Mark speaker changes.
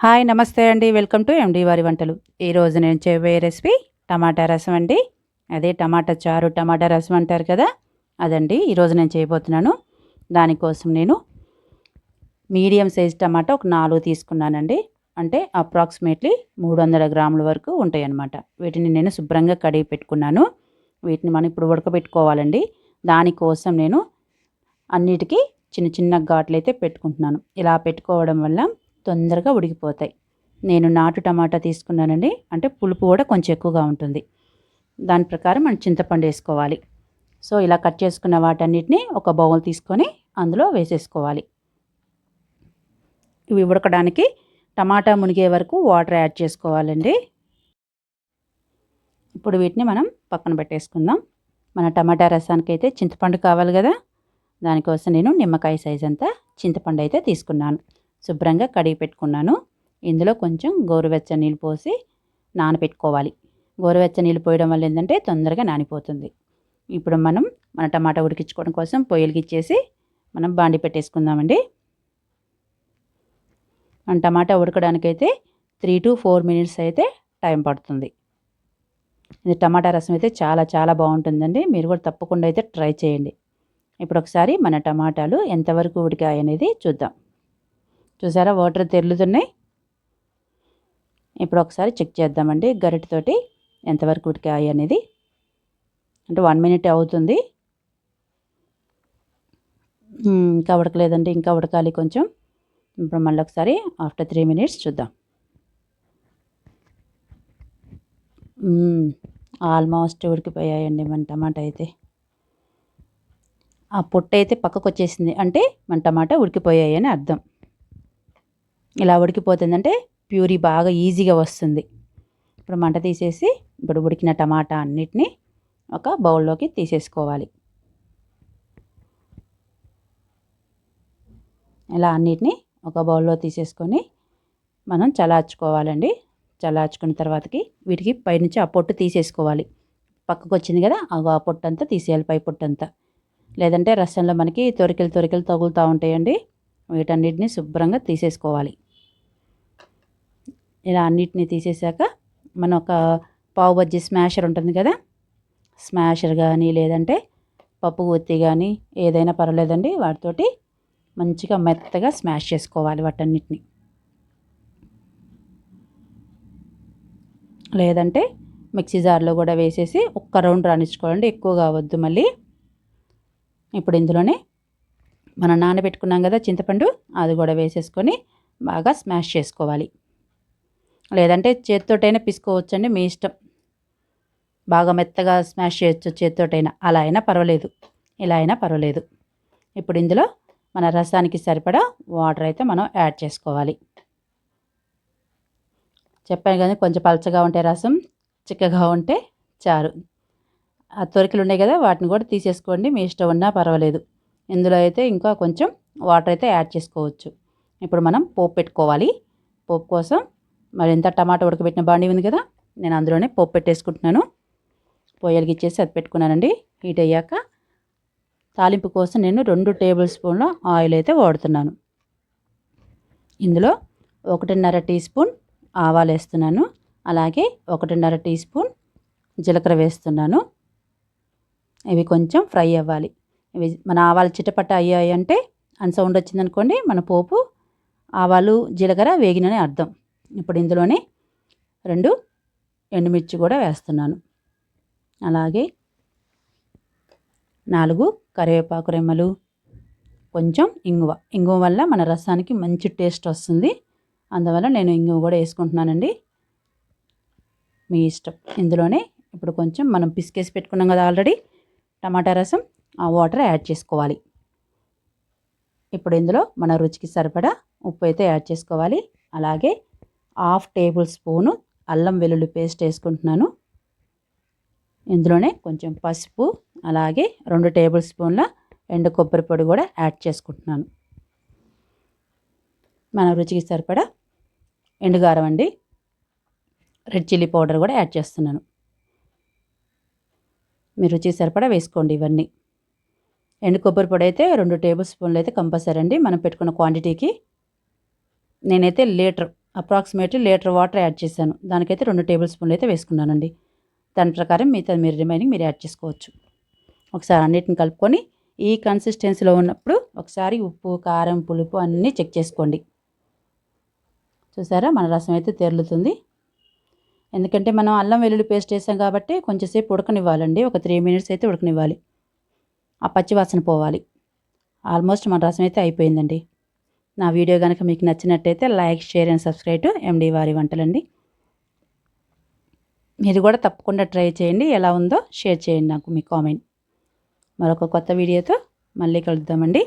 Speaker 1: Hi నమస్తే అండి. Welcome to ఎండి వారి వంటలు. ఈరోజు నేను చేయబోయే రెసిపీ టమాటా రసం అండి. అదే టమాటా చారు టమాటా రసం అంటారు కదా? అదండి. ఈరోజు నేను చేయబోతున్నాను. దానికోసం నేను మీడియం సైజ్ టమాటా ఒక నాలుగు తీసుకున్నానండి. అంటే అప్రాక్సిమేట్లీ మూడు వందల గ్రాముల వరకు ఉంటాయి అన్నమాట వీటిని నేను శుభ్రంగా కడిగి పెట్టుకున్నాను. వీటిని మనం ఇప్పుడు ఉడకబెట్టుకోవాలండి. దానికోసం నేను అన్నిటికీ చిన్న చిన్న ఘాట్లు అయితే పెట్టుకుంటున్నాను. ఇలా పెట్టుకోవడం వల్ల తొందరగా ఉడికిపోతాయి. నేను నాటు టమాటా తీసుకున్నానండి. అంటే పులుపు కూడా కొంచెం ఎక్కువగా ఉంటుంది. దాని ప్రకారం మనం చింతపండు వేసుకోవాలి. సో ఇలా కట్ చేసుకున్న వాటన్నిటిని ఒక బౌల్ తీసుకొని అందులో వేసేసుకోవాలి. ఇవి ఉడకడానికి టమాటా మునిగే వరకు వాటర్ యాడ్ చేసుకోవాలండి. ఇప్పుడు వీటిని మనం పక్కన పెట్టేసుకుందాం. మన టమాటా రసానికి అయితే చింతపండు కావాలి కదా. దానికోసం నేను నిమ్మకాయ సైజ్ అంతా చింతపండు అయితే తీసుకున్నాను. శుభ్రంగా కడిగి పెట్టుకున్నాను. ఇందులో కొంచెం గోరువెచ్చ నీళ్ళు పోసి నానబెట్టుకోవాలి గోరువెచ్చ నీళ్ళు పోయడం వల్ల ఏంటంటే తొందరగా నానిపోతుంది. ఇప్పుడు మనం మన టమాటా ఉడికించుకోవడం కోసం పొయ్యిలుకిచ్చేసి మనం బాండి పెట్టేసుకుందామండి. మన టమాటా ఉడకడానికైతే త్రీ టు ఫోర్ మినిట్స్ అయితే టైం పడుతుంది. ఇది టమాటా రసం అయితే చాలా చాలా బాగుంటుందండి. మీరు కూడా తప్పకుండా అయితే ట్రై చేయండి. ఇప్పుడు ఒకసారి మన టమాటాలు ఎంతవరకు ఉడికాయి అనేది చూద్దాం. చూసారా? వాటర్ తెరులుతున్నాయి. ఇప్పుడు ఒకసారి చెక్ చేద్దామండి. గరిటతోటి ఎంతవరకు ఉడికాయి అనేది. అంటే వన్ మినిట్ అవుతుంది. ఇంకా ఉడకలేదండి. ఇంకా ఉడకాలి కొంచెం. ఇప్పుడు మళ్ళీ ఒకసారి ఆఫ్టర్ త్రీ మినిట్స్ చూద్దాం. ఆల్మోస్ట్ ఉడికిపోయాయండి మన టమాటా అయితే. ఆ పొట్టు అయితే పక్కకు వచ్చేసింది అంటే మన టమాటా ఉడికిపోయాయి అని అర్థం. ఇలా ఉడికిపోతుందంటే ప్యూరీ బాగా ఈజీగా వస్తుంది. ఇప్పుడు మంట తీసేసి ఇప్పుడు ఉడికిన టమాటా అన్నిటినీ ఒక బౌల్లోకి తీసేసుకోవాలి. ఇలా అన్నిటినీ ఒక బౌల్లో తీసేసుకొని మనం చలార్చుకోవాలండి చలార్చుకున్న తర్వాతకి వీటికి పైనుంచి ఆ పొట్టు తీసేసుకోవాలి. పక్కకు వచ్చింది కదా ఆ పొట్టు అంతా తీసేయాలి పై పొట్టు అంతా లేదంటే రసంలో మనకి తొరికలు తొరికలు తగులుతూ ఉంటాయండి. వీటన్నిటిని శుభ్రంగా తీసేసుకోవాలి. ఇలా అన్నిటిని తీసేసాక మనం ఒక పావు బజ్జీ స్మాషర్ ఉంటుంది కదా? స్మాషర్ కానీ లేదంటే పప్పు గుత్తి కానీ ఏదైనా పర్వాలేదండి. వాటితోటి మంచిగా మెత్తగా స్మాష్ చేసుకోవాలి వాటన్నిటిని. లేదంటే మిక్సీ జార్లో కూడా వేసేసి ఒక్క రౌండ్ రాణించుకోవాలండి ఎక్కువ కావద్దు మళ్ళీ. ఇప్పుడు ఇందులోనే మనం నానబెట్టుకున్నాం కదా చింతపండు అది కూడా వేసేసుకొని బాగా స్మాష్ చేసుకోవాలి. లేదంటే చేతితోటైనా పిసుకోవచ్చండి మీ ఇష్టం. బాగా మెత్తగా స్మాష్ చేయొచ్చు చేత్తోటైనా. అలా అయినా పర్వాలేదు. ఇలా అయినా పర్వాలేదు. ఇప్పుడు ఇందులో మన రసానికి సరిపడా వాటర్ అయితే మనం యాడ్ చేసుకోవాలి. చెప్పాను కానీ కొంచెం పలచగా ఉంటే రసం చిక్కగా ఉంటే చారు. ఆ తొరికలు ఉన్నాయి కదా వాటిని కూడా తీసేసుకోండి. మీ ఇష్టం ఉన్నా పర్వాలేదు. ఇందులో అయితే ఇంకా కొంచెం వాటర్ అయితే యాడ్ చేసుకోవచ్చు. ఇప్పుడు మనం పోపు పెట్టుకోవాలి. పోపు కోసం మరి ఎంత టమాటా ఉడకబెట్టిన బాండి ఉంది కదా నేను అందులోనే పోపు పెట్టేసుకుంటున్నాను. పొయ్యలకి ఇచ్చేసి అది పెట్టుకున్నానండి. హీట్ అయ్యాక తాలింపు కోసం నేను రెండు టేబుల్ స్పూన్ల ఆయిల్ అయితే వాడుతున్నాను. ఇందులో ఒకటిన్నర టీ స్పూన్ ఆవాలు వేస్తున్నాను. అలాగే ఒకటిన్నర టీ స్పూన్ జీలకర్ర వేస్తున్నాను. ఇవి కొంచెం ఫ్రై అవ్వాలి. ఇవి మన ఆవాలు చిటపట అయ్యాయి అంటే అని సౌండ్ వచ్చిందనుకోండి మన పోపు ఆవాలు జీలకర్ర వేగినని అర్థం. ఇప్పుడు ఇందులోనే రెండు ఎండుమిర్చి కూడా వేస్తున్నాను. అలాగే నాలుగు కరివేపాకు రెమ్మలు కొంచెం ఇంగువ. ఇంగువ వల్ల మన రసానికి మంచి టేస్ట్ వస్తుంది. అందువల్ల నేను ఇంగువ కూడా వేసుకుంటున్నానండి. మీ ఇష్టం. ఇందులోనే ఇప్పుడు కొంచెం మనం పిసికేసి పెట్టుకున్నాం కదా ఆల్రెడీ టమాటా రసం ఆ వాటర్ యాడ్ చేసుకోవాలి. ఇప్పుడు ఇందులో మన రుచికి సరిపడా ఉప్పు అయితే యాడ్ చేసుకోవాలి. అలాగే హాఫ్ టేబుల్ స్పూను అల్లం వెల్లుల్లి పేస్ట్ వేసుకుంటున్నాను. ఇందులోనే కొంచెం పసుపు అలాగే రెండు టేబుల్ స్పూన్ల ఎండు కొబ్బరి పొడి కూడా యాడ్ చేసుకుంటున్నాను. మన రుచికి సరిపడా ఎండుగారం అండి రెడ్ చిల్లీ పౌడర్ కూడా యాడ్ చేస్తున్నాను. మీరు రుచికి సరిపడా వేసుకోండి ఇవన్నీ. ఎండు కొబ్బరి పొడి అయితే రెండు టేబుల్ స్పూన్లు అయితే కంపల్సరీ అండి మనం పెట్టుకున్న క్వాంటిటీకి. నేనైతే litre approximately litre water add చేశాను. దానికైతే రెండు టేబుల్ స్పూన్లు అయితే వేసుకున్నానండి. దాని ప్రకారం మిగతా మీరు రిమైనింగ్ మీరు యాడ్ చేసుకోవచ్చు. ఒకసారి అన్నిటిని కలుపుకొని ఈ కన్సిస్టెన్సీలో ఉన్నప్పుడు ఒకసారి ఉప్పు కారం పులుపు అన్నీ చెక్ చేసుకోండి. చూసారా? మన రసం అయితే తెరులుతుంది. ఎందుకంటే మనం అల్లం వెల్లుల్లి పేస్ట్ వేసాం కాబట్టి కొంచెంసేపు ఉడకనివ్వాలండి. ఒక త్రీ మినిట్స్ అయితే ఉడకనివ్వాలి. ఆ పచ్చివాసన పోవాలి. ఆల్మోస్ట్ మన రసం అయితే అయిపోయిందండి. నా వీడియో కనుక మీకు నచ్చినట్టయితే like share and subscribe to ఎండి వారి వంటలండి. మీరు కూడా తప్పకుండా ట్రై చేయండి. ఎలా ఉందో షేర్ చేయండి నాకు మీ కామెంట్. మరొక కొత్త వీడియోతో మళ్ళీ కలుద్దామండి.